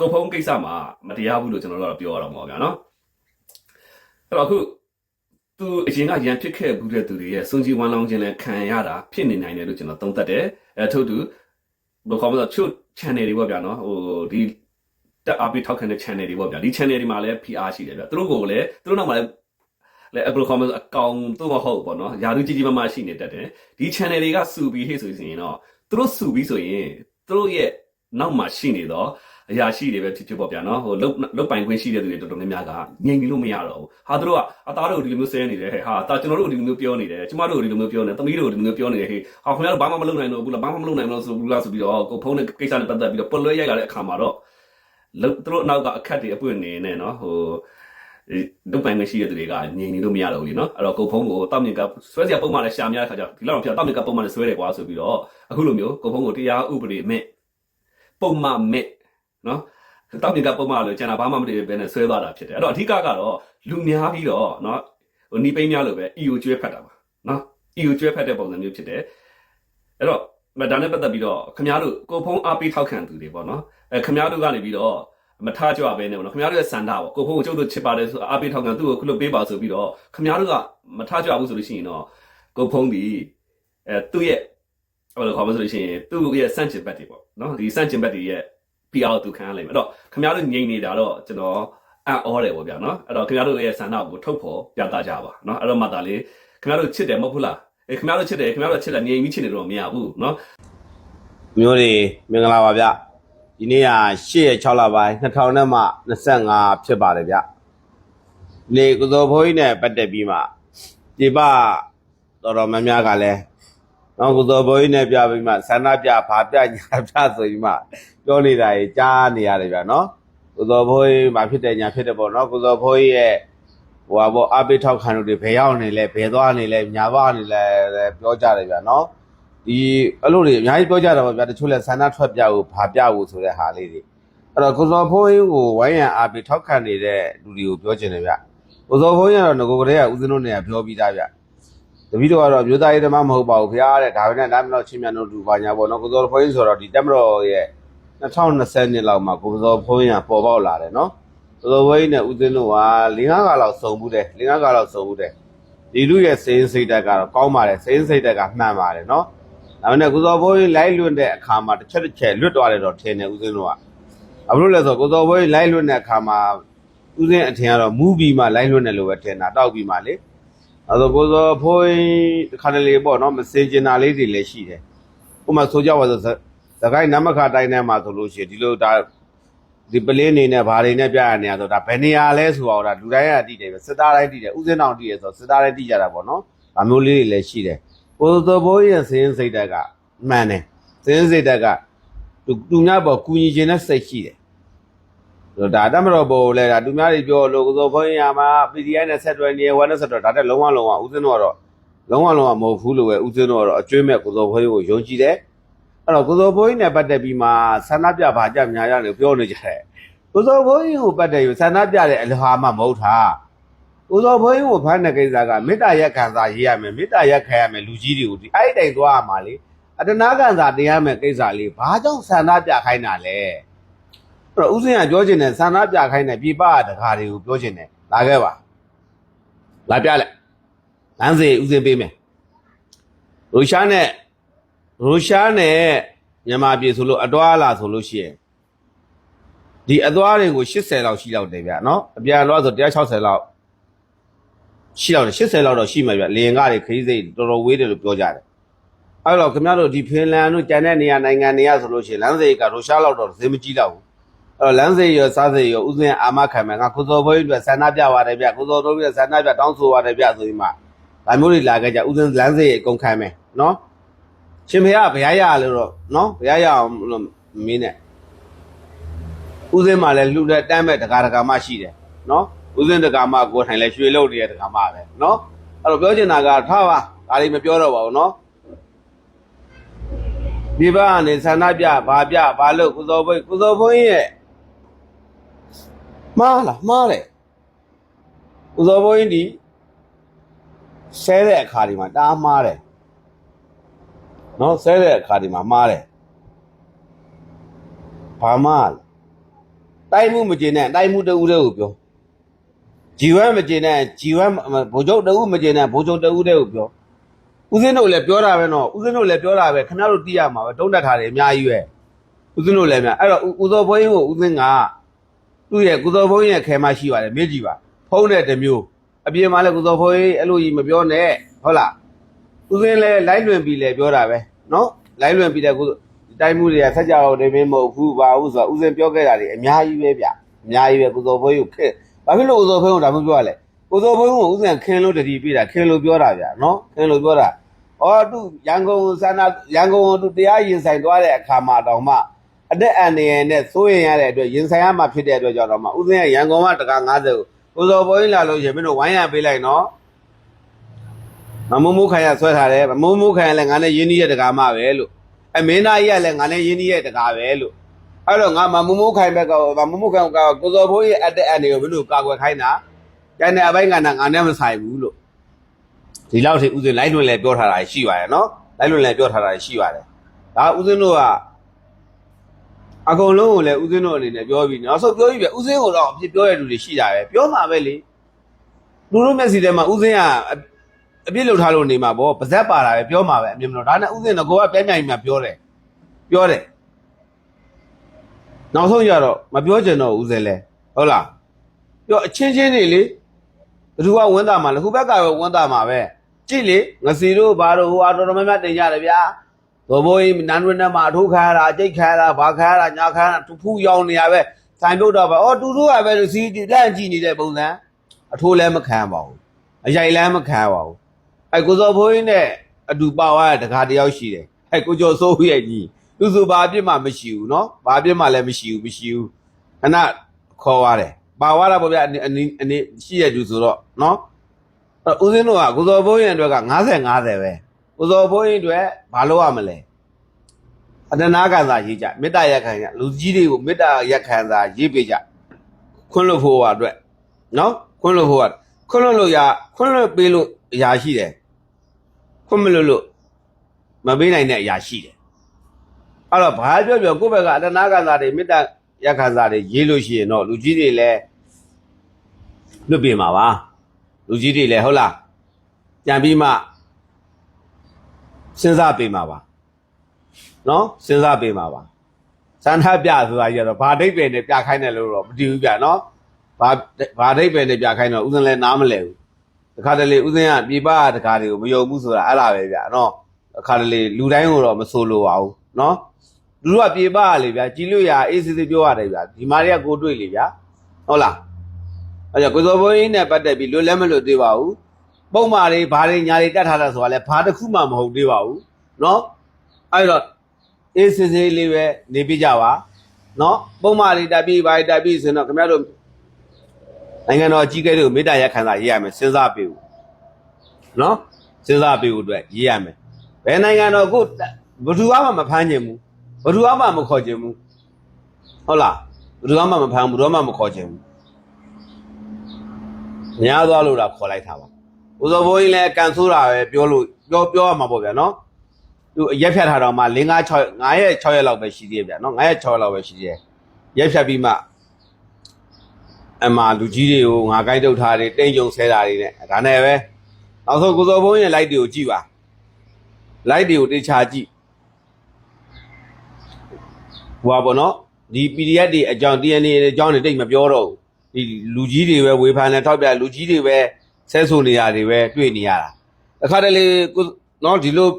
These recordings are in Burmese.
ကုတ်ဖုံးကိစ္စမှာမတရားဘူးလို့ကျွန်တော်တို့ကတော့ပြောရတော့မှာဗျာနော်အဲ့တော့အခုသူအရင်ကရန်ဖြစ်ခဲ့ဘူးတဲ့သူတွေရဲ့စွန်ကြီးဝမ်းလောင်းခြင်းနဲ့ခံရတာဖြစ်နေနိုင်တယ်လို့ကျွန်တော်သုံးသပ်တယ်အဲထို့တူဘယ်ခေါ်မလဲချို့ channel တွေပေါ့ဗျာနော်ဟိုဒီတက်အပိထောက်ခံတဲ့ channel တွေပေါ့ဗျာဒီ channel တွေမှာလည်း PR ရှိတယ်ဗျာသူတို့ကိုလည်းသူတို့နောက်မှာလည်းလဲအပလိုကွန်မန့်အကောင့်တော့မဟုတ်ပေါ့နော်ယာရုကြီးကြီးမားမားရှိနေတတ်တယ်ဒီ channel တွေကစူပြီးဟေ့ဆိုရင်တော့သူတို့စူပြီးဆိုရင်သူတို့ရဲ့နောက်မှာရှိနေတော့ အရာရှိတွေပဲဖြစ်ဖြစ်ပေါ့ဗျာနော်ဟိုလုတ်လုတ်ပိုင်ခွင့်ရှိတဲ့သူတွေတော်တော်များများကငြိမ်ပြီးလို့မရတော့ဘူးဟာသူတို့ကအသားတို့ဒီလိုမျိုးဆဲနေတယ်ဟဲ့ဟာတာကျွန်တော်တို့ဒီလိုမျိုးပြောနေတယ်ကျမတို့ဒီလိုမျိုးပြောနေတယ်သမီးတို့ဒီလိုမျိုးပြောနေတယ်ဟေ့ဟာခင်ဗျားတို့ဘာမှမလုပ်နိုင်တော့ဘူးလားဘာမှမလုပ်နိုင်တော့ဆိုဘူးလားဆိုပြီးတော့ကိုဖုန်းနဲ့ကိစ္စနဲ့ပတ်သက်ပြီးတော့ပလွဲရိုက်လာတဲ့အခါမှာတော့လုတ်သူတို့နောက်ကအခက်တွေအပွင့်နေနေနော်ဟိုဒုပိုင်မရှိတဲ့သူတွေကငြိမ်နေလို့မရတော့ဘူးလीနော်အဲ့တော့ကိုဖုန်းကိုတောက်မြင်ကဆွဲစရာပုံမှန်နဲ့ရှာများတဲ့ခါကျဒီလောက်တော့ပြတောက်မြင်ကပုံမှန်နဲ့ဆွဲတယ်ကွာဆိုပြီးတော့အခုလိုမျိုးကိုဖုန်းကိုတရားဥပဒေမဲ့ပုံမှန်မဲ့ နော်တောက်မြင်ကပုံမှန်လို့ကျန်တာဘာမှမတည်ပဲနဲ့ဆွဲသွားတာဖြစ်တယ်အဲ့တော့အဓိကကတော့လူများပြီးတော့နော်ဟိုနီးပိန်းများလို့ပဲ EO ကျွဲဖတ်တာပါနော် EO ကျွဲဖတ်တဲ့ပုံစံမျိုးဖြစ်တယ်အဲ့တော့မဒါနဲ့ပတ်သက်ပြီးတော့ခမားတို့ကိုဖုန်းအားပေးထောက်ခံသူတွေပေါ့နော်အဲခမားတို့ကနေပြီးတော့မထားကြွပဲနေပေါ့နော်ခမားတို့ရဲ့စန္ဒပေါ့ကိုဖုန်းကိုကျုပ်တို့ချစ်ပါတယ်ဆိုအားပေးထောက်ခံသူ့ကိုခုလိုပေးပါဆိုပြီးတော့ခမားတို့ကမထားကြွဘူးဆိုလို့ရှိရင်တော့ကိုဖုန်းဒီအဲသူ့ရဲ့ဟိုလိုခေါ်မဆိုလို့ရှိရင်သူ့ရဲ့စန့်ကျင်ဘက်တွေပေါ့နော်ဒီစန့်ကျင်ဘက်တွေရဲ့ PR သူခံရလိမ့်မယ်အဲ့တော့ခမားတို့ငြိမ်နေတာတော့ကျွန်တော်အံ့ဩတယ်ပေါ့ဗျာနော်အဲ့တော့ခမားတို့ရဲ့စန္ဒကိုထုတ်ဖော်ပြသကြပါနော်အဲ့တော့မှသာလေခမားတို့ချစ်တယ်မဟုတ်ဘူးလားအဲခမားတို့ချစ်တယ်ခမားတို့ချစ်တယ်ငြိမ်ပြီးချစ်နေတော့မရဘူးနော်မျိုးတွေမင်္ဂလာပါဗျဒီနေ့က8ရက်6လပိုင်း2000နဲ့မှ25ဖြစ်ပါတယ်ဗျနေကုသိုလ်ဘုန်းကြီးနဲ့ပတ်သက်ပြီးမှဒီပတော်တော်များများကလည်း နော်ကုသိုလ်ဘုန်းကြီးနဲ့ပြပြီးမှဆန္ဒပြဘာပြညာပြဆိုပြီးမှပြောနေတာကြီးကြားနေရတယ်ဗျနော်ကုသိုလ်ဘုန်းကြီးမှာဖြစ်တယ်ညာဖြစ်တယ်ပေါ့နော်ကုသိုလ်ဘုန်းကြီးရဲ့ဟိုပါပေါ့အပိထောက်ခံလို့တွေဘယ်ရောက်နေလဲဘယ်သွားနေလဲညာသွားနေလဲပြောကြတယ်ဗျနော်ဒီအဲ့လိုတွေအများကြီးပြောကြတာပါဗျာတချို့လဲဆန္ဒထွက်ပြဖို့ဘာပြဖို့ဆိုတဲ့ဟာလေးတွေအဲ့တော့ကိုစောဖိုးရင်းကိုဝိုင်းရန်အားပေးထောက်ခံနေတဲ့လူတွေကိုပြောချင်တယ်ဗျကိုစောဖိုးရင်းကတော့ငကိုကလေးကဦးဇင်းတို့နေရာပြောပြီးသားဗျ တပည့်တော်ကတော့မျိုးသားရေးဓမ္မမဟုတ်ပါဘူးဗျာတဲ့ဒါပဲနဲ့ဒါမှမဟုတ်ချင်းမြန်တို့လူပါညာပေါ့နော်ကိုစောဖိုးရင်းဆိုတော့ဒီတက်မတော်ရဲ့2020နှစ်လောက်မှာကိုစောဖိုးရင်းကပေါ်ပေါက်လာတယ်နော်ကိုစောဖိုးရင်းနဲ့ဦးဇင်းတို့က၄၅ခါလောက်စုံဘူးတယ်၄၅ခါလောက်စုံဘူးတယ်ဒီလူရဲ့စိတ်စိတ်တက်ကတော့ကောင်းပါတယ်စိတ်စိတ်တက်ကမှန်ပါတယ်နော်ဒါပေမဲ့ကိုစောဘိုးကြီးလိုက်လွတ်တဲ့အခါမှာတစ်ချက်တစ်ချက်လွတ်သွားတယ်တော့ထင်တယ်ဦးစင်းတို့ကဘာလို့လဲဆိုတော့ကိုစောဘိုးကြီးလိုက်လွတ်တဲ့အခါမှာဦးစင်းအထင်ကတော့မူးပြီးမှလိုက်လွတ်တယ်လို့ပဲထင်တာတောက်ပြီးမှလေ အဲဆိုကိုစောဘိုးကြီးတစ်ခါတလေပေါ့နော်မစင်ကျင်တာလေးတွေလည်းရှိတယ်ဥပမာဆိုကြပါစို့သခိုင်းနမခတိုင်းထဲမှာဆိုလို့ရှိရင်ဒီလိုဒါဒီပလင်းနေနဲ့ဘာတွေနဲ့ပြရနေရဆိုဒါဘယ်နေရာလဲဆိုတော့ဒါလူတိုင်းကတည်တယ်ပဲစစ်သားတိုင်းတည်တယ်ဦးစင်းတောင်တည်တယ်ဆိုတော့စစ်သားတိုင်းတည်ကြတာပေါ့နော်ဒါမျိုးလေးတွေလည်းရှိတယ်ကိုသဘောရဲ့စင်းစိတ်တက်ကမှန်တယ်စင်းစိတ်တက်ကသူသူများပေါ်ကူညီခြင်းနဲ့စိတ်ရှိတယ် ဒါတမတော်ပေါ်လဲဒါသူများတွေပြောလို့ကိုသောဘုန်းကြီးမှာ PDI နဲ့ဆက်တွယ်နေဝါနဲ့ဆက်တွယ်ဒါတက်လုံးဝလုံးဝဦးစင်းတော့တော့လုံးဝလုံးဝမဟုတ်ဘူးလို့ပဲဦးစင်းတော့တော့အကျွေးမဲ့ကိုသောဘုန်းကြီးကိုယုံကြည်တယ်အဲ့တော့ကိုသောဘုန်းကြီးနဲ့ပတ်သက်ပြီးမှဆန္ဒပြပါကြများရတယ်ပြောနေကြတယ်ကိုသောဘုန်းကြီးကိုပတ်သက်ပြီးဆန္ဒပြတဲ့အလဟာမှမဟုတ်တာဦးစောဘုန်းကြီးကိုဖမ်းတဲ့ကိစ္စကမေတ္တာရက်ခံစာရေးရမယ်မေတ္တာရက်ခံရမယ်လူကြီးတွေကိုဒီအဲ့ဒီတိုင်သွားရမှာလေအတနာခံစာတရားမယ်ကိစ္စလေးဘာကြောင့်ဆန္ဒပြခိုင်းတာလဲအဲ့ တော့ဦးစင်းကပြောချင်တယ်ဆန္ဒပြခိုင်းတယ်ပြပတကားတွေကိုပြောချင်တယ်လာခဲ့ပါလာပြလိုက်လမ်းစီဦးစင်းပေးမယ်ရုရှားနဲ့ရုရှားနဲ့မြန်မာပြည်ဆိုလို့အတွားလာဆိုလို့ရှိရင်ဒီအသွားတွေကို80လောက်ရှိလောက်တယ်ဗျနော်အပြန်တော့ဆို160လောက်ရှိတော့80လောက်တော့ရှိမှာဗျလေရင်ကားတွေခရီးစိတ်တော်တော်ဝေးတယ်လို့ပြောကြတယ်အဲ့တော့ခင်ဗျားတို့ဒီဖင်လန်တို့ကျန်တဲ့နေရာနိုင်ငံတွေကဆိုလို့ရှိရင်လမ်းစိတ်ကရုရှားလောက်တော့ဈေးမကြီးတော့ဘူးအဲ့ တော့လမ်းစိတ်ရောစားစိတ်ရောဥစဉ်အာမခံမယ်ငါကိုစောဘွေးအတွက်ဆန္ဒပြပါတယ်ဗျကိုစောတို့ပြဆန္ဒပြတောင်းဆိုပါတယ်ဗျဆိုပြီးမှဒါမျိုးတွေလာခဲ့ကြဥစဉ်လမ်းစိတ်ရေအကုန်ခံမယ်နော်ရှင်ဖေကဘုရားရလို့တော့နော်ဘုရားရအောင်လို့မင်းနဲ့ဥစဉ်မှလည်းလှူတဲ့တမ်းမဲ့တကာတကာမှရှိတယ်နော်ဥစဉ်တကာမှကိုထိုင်လဲရွှေလုံးနေတဲ့တကာမှပဲနော်အဲ့တော့ပြောချင်တာကထားပါဒါလေးမပြောတော့ပါဘူးနော်ဒီဘက်ကနေဆန္ဒပြဘာပြဘာလို့ကုသောဘုန်းကုသောဘုန်းရဲ့ မှားလားမှားတယ်ဦးဇော်ဘိုးကြီးဒီဆဲတဲ့အခါဒီမှာတားမှားတယ်နော်ဆဲတဲ့အခါဒီမှာမှားတယ်ဘာမှတိုက်မှုမကျေနဲ့တိုက်မှုတူတဲ့ကိုပြောဂျီဝမ်မကျေနဲ့ဂျီဝမ်ဘိုးချုပ်တူမကျေနဲ့ဘိုးချုပ်တူတဲ့ကိုပြောဦးစင်းတို့လည်းပြောတာပဲနော်ဦးစင်းတို့လည်းပြောတာပဲခဏတို့တိရမှာပဲတုံးတက်ထားတယ်အများကြီးပဲဦးစင်းတို့လည်းများအဲ့တော့ဦးစောဘွေးကိုဦးစင်းက သူ့ရဲ့ကုသောဘုန်းကြီးရဲ့ခဲမရှိပါတယ်မြစ်ကြည့်ပါဖုံးတဲ့တစ်မျိုးအပြင်မှာလည်းကုသောဘုန်းကြီးအဲ့လိုကြီးမပြောနဲ့ဟုတ်လားဦးစင်းလည်းလိုက်လွင်ပြီးလည်းပြောတာပဲနော်လိုက်လွင်ပြီးတဲ့ကုတိုင်းမှုတွေကဆက်ကြတော့နေမင်းမဟုတ်ဘူးပါဘူးဆိုတော့ဦးစင်းပြောခဲ့တာတွေအများကြီးပဲဗျအများကြီးပဲကုသောဘုန်းကြီးကိုခက်ဘာဖြစ်လို့ကုသောဘုန်းကြီးကိုဒါမှမပြောရလဲကုသောဘုန်းကြီးကိုဦးစင်းခင်းလို့တတိပြတာခင်းလို့ပြောတာဗျနော်ခင်းလို့ပြောတာအော်သူရန်ကုန်စန္ဒရန်ကုန်သူတရားရင်ဆိုင်သွားတဲ့အခါမှာတောင်မှ အတက်အန်နေရနဲ့စိုးရင်ရတဲ့အတွက်ရင်ဆိုင်ရမှာဖြစ်တဲ့အတွက်ကြောင့်တော့မှဥစဉ်ရရန်ကုန်ကတကာ90ကိုကိုစောပေါ်ရင်လာလို့ရှင်မင်းတို့ဝိုင်းရပေးလိုက်နော်မမမိုးခိုင်ရဆွဲထားတယ်မမိုးမိုးခိုင်ရလည်းငါနဲ့ရင်းနှီးတဲ့တကာမှပဲလို့အမင်းသားကြီးကလည်းငါနဲ့ရင်းနှီးတဲ့တကာပဲလို့အဲ့တော့ငါမမမိုးခိုင်ဘက်ကမမမိုးခိုင်ကကိုစောပေါ်ရဲ့အတက်အန်နေကိုမင်းတို့ကာကွယ်ခိုင်းတာကျန်တဲ့အပိုင်းကငါနဲ့မဆိုင်ဘူးလို့ဒီလောက်ထိဥစဉ်လိုက်လွင်လည်းပြောထားတာရှိပါတယ်နော်လိုက်လွင်လည်းပြောထားတာရှိပါတယ်ဒါဥစဉ်တို့က အကုန်လုံးကိုလည်းဦးစင်းတို့အနေနဲ့ပြောပြီးနောက်ဆုံးပြောပြီးပြဦးစင်းကိုတော့အဖြစ်ပြောရတဲ့လူတွေရှိတာပဲပြောမှာပဲလေလူတို့မျက်စိထဲမှာဦးစင်းကအအပြစ်လုပ်ထားလို့နေမှာပေါ့ပါဇက်ပါတာပဲပြောမှာပဲအမြင်မလို့ဒါနဲ့ဦးစင်းကကိုကပြန်ပြန်ပြန်ပြောတယ်ပြောတယ်နောက်ဆုံးကြတော့မပြောချင်တော့ဦးစင်းလဲဟုတ်လားပြောအချင်းချင်းနေလေဘယ်သူကဝန်တာမှာလဲခုဘက်ကပဲဝန်တာမှာပဲကြည့်လေငစီတို့ဘာတို့ဟိုအတော်တော်များများတင်ကြတယ်ဗျာ ဘဘိုးကြီးနန်းတွင်းထဲမှာအထိုးခါရတာအကျိတ်ခါရတာဘာခါရတာညာခါရတာသူဖူးရောင်နေရပဲဆိုင်ပြုတ်တော့ပဲအော်တူတူကပဲလို့စီလန့်ကြည့်နေတဲ့ပုံစံအထိုးလည်းမခံပါဘူးအရိုက်လည်းမခံပါဘူးအဲကိုစောဘိုးကြီးနဲ့အတူပါသွားတဲ့တခါတယောက်ရှိတယ်အဲကိုကျော်စိုးရဲ့ကြီးသူစုဘာအပြစ်မှမရှိဘူးเนาะဘာအပြစ်မှလည်းမရှိဘူးမရှိဘူးခဏခေါ်သွားတယ်ပါသွားတာပေါ့ဗျအနည်းအနည်းအနည်းရှိရတူဆိုတော့เนาะအဲဦးစင်းတို့ကကိုစောဘိုးရင်အတွက်က90 50ပဲ ကိုစောဘိုးရင်အတွက်ဘာလုပ်ရမလဲအတနာခံစာရေးကြမေတ္တာရက်ခံကြလူကြီးတွေကိုမေတ္တာရက်ခံစာရေးပေးကြခွန်းလို့ဖို့ဟာအတွက်နော်ခွန်းလို့ဖို့ဟာခွန်းလို့လို့ရခွန်းလို့ပေးလို့အရာရှိတယ်ခွန်းမလို့လို့မပေးနိုင်တဲ့အရာရှိတယ်အဲ့တော့ဘာပြောပြောကိုယ့်ဘက်ကအတနာခံစာတွေမေတ္တာရက်ခံစာတွေရေးလို့ရှိရင်တော့လူကြီးတွေလည်းလွတ်ပြင်ပါပါလူကြီးတွေလည်းဟုတ်လားပြန်ပြီးမှ စဉ်းစားပေးမှာပါနော်စဉ်းစားပေးမှာပါစန္ဒပြဆိုတာကြီးကတော့ဘာဒိတ်ပဲနဲ့ပြခိုင်းတယ်လို့တော့မတည်ဘူးဗျနော်ဘာဘာဒိတ်ပဲနဲ့ပြခိုင်းတော့ဥစဉ်လည်းနားမလဲဘူးတခါတလေဥစဉ်ကပြပတခါတွေကိုမယုံဘူးဆိုတာအဲ့လားပဲဗျနော်တခါတလေလူတိုင်းကိုတော့မဆိုလိုပါဘူးနော်လူတို့ကပြပရလေဗျကြည်လို့ရအေးစစ်စစ်ပြောရတယ်ဗျဒီမာတွေကကိုတွေ့လေဗျဟုတ်လားအဲ့ကြောင့်ကိုစောဘိုးကြီးနဲ့ပတ်သက်ပြီးလွတ်လဲမလွတ်သေးပါဘူး ပုံမာတွေဘာတွေညာတွေတတ်ထားတာဆိုတာလဲဘာတစ်ခုမှမဟုတ်သေးပါဘူးနော်အဲ့တော့ အေးစစ်စစ်လေးပဲနေပြကြပါเนาะပုံမှန်လေးတက်ပြီးပါတက်ပြီးဆိုတော့ခင်ဗျားတို့နိုင်ငံတော်အကြီးအကဲတွေကိုမေတ္တာရက်ခံစာရေးရမယ်စဉ်းစားပေးဦးเนาะစဉ်းစားပေးဦးအတွက်ရေးရမယ်ဘယ်နိုင်ငံတော်ကိုဘယ်သူမှမဖမ်းခြင်းဘူးဘယ်သူမှမခေါ်ခြင်းဘူးဟုတ်လားဘယ်သူမှမဖမ်းဘူးဘယ်သူမှမခေါ်ခြင်းဘူးညားသွားလို့တော့ခေါ်လိုက်တာပါ ဦးဇော်ဘိုးကြီးလည်းကန်ဆိုးတာပဲပြောလို့ပြောပြောရမှာပေါ့ဗျာနော်သူရက်ဖြတ်ထားတော့မှ5 5 6 9ရက်6ရက်လောက်ပဲရှိသေးတယ်ဗျာနော်9ရက်6ရက်လောက်ပဲရှိသေးတယ်ရက်ဖြတ်ပြီးမှအမှလူကြီးတွေကိုငါကိုက်တုတ်ထားတယ်တိမ်ကြုံဆဲတာတွေနဲ့ဒါနဲ့ပဲနောက်ဆုံးကိုစောဘုန်းရဲ့ light တွေကိုကြည့်ပါ light တွေကိုတေချာကြည့်ဟိုပါဘောနော်ဒီ PDF တွေအကြောင်း DNA အကြောင်းတွေတိတ်မပြောတော့ဘူးဒီလူကြီးတွေပဲဝေဖန်တယ်ထောက်ပြလူကြီးတွေပဲ ဆဲဆိုနေတာတွေပဲတွေ့နေရတာအခါတလေကိုနော်ဒီလို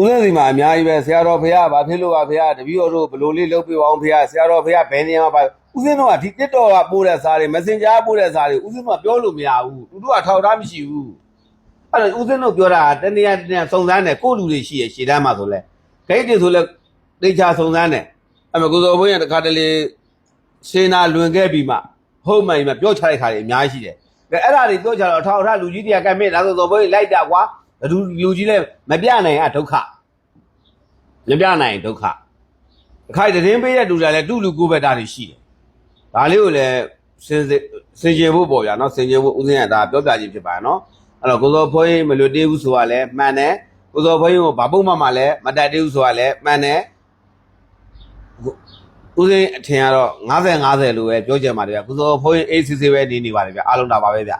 ဦးစင်းစီမှာအများကြီးပဲဆရာတော်ဖေရဘာဖြစ်လို့ပါဖေရတပည့်တော်တို့ဘယ်လိုလေးလုပ်ပြပါအောင်ဖေရဆရာတော်ဖေရဘယ်နေရာမှာပါဦးစင်းတို့ကဒီတစ်တော်ကပို့တဲ့စာတွေ Messenger ပို့တဲ့စာတွေဦးစင်းတို့ကပြောလို့မရဘူးသူတို့ကထောက်ထားမရှိဘူးအဲ့တော့ဦးစင်းတို့ပြောတာကတနေရာတနေရာစုံစမ်းတယ်ကိုယ့်လူတွေရှိရရှေ့တန်းမှာဆိုလဲဂိတ်တွေဆိုလဲတေချာစုံစမ်းတယ်အဲ့မှာကိုစောဘုန်းရတခါတလေစေနာလွန်ခဲ့ပြီးမှဟုတ်မှန်မှပြောချလိုက်ခါတွေအများကြီးရှိတယ်ကဲ အဲ့ဒါတွေပြောချတော့အထောက်အထားလူကြီးတွေကကဲမင်းဒါဆိုစောဘုန်းကြီးလိုက်တာကွာလူလူကြီးလဲမပြနိုင်အဒုက္ခမပြနိုင်ဒုက္ခအခိုက်သတင်းပေးတဲ့လူတွေလည်းတူလူကိုယ်ပဲတာတွေရှိတယ်ဒါလေးကိုလည်းစင်စစ်စင်ကြယ်ဖို့ပေါ့ဗျာနော်စင်ကြယ်ဖို့ဦးစင်းကဒါပြောပြခြင်းဖြစ်ပါနော်အဲ့တော့ကိုစောဖွေးမလွတ်သေးဘူးဆိုတာလည်းမှန်တယ်ကိုစောဖွေးကိုဘာပုံမှန်မှလည်းမတတ်သေးဘူးဆိုတာလည်းမှန်တယ် ဦးစင်းအထင်ကတော့90 50လို့ပဲပြောကြမှာတယ်ဗျကုသိုလ်ဘုန်းကြီး ACC ပဲနေနေပါတယ်ဗျအားလုံးဒါပါပဲဗျ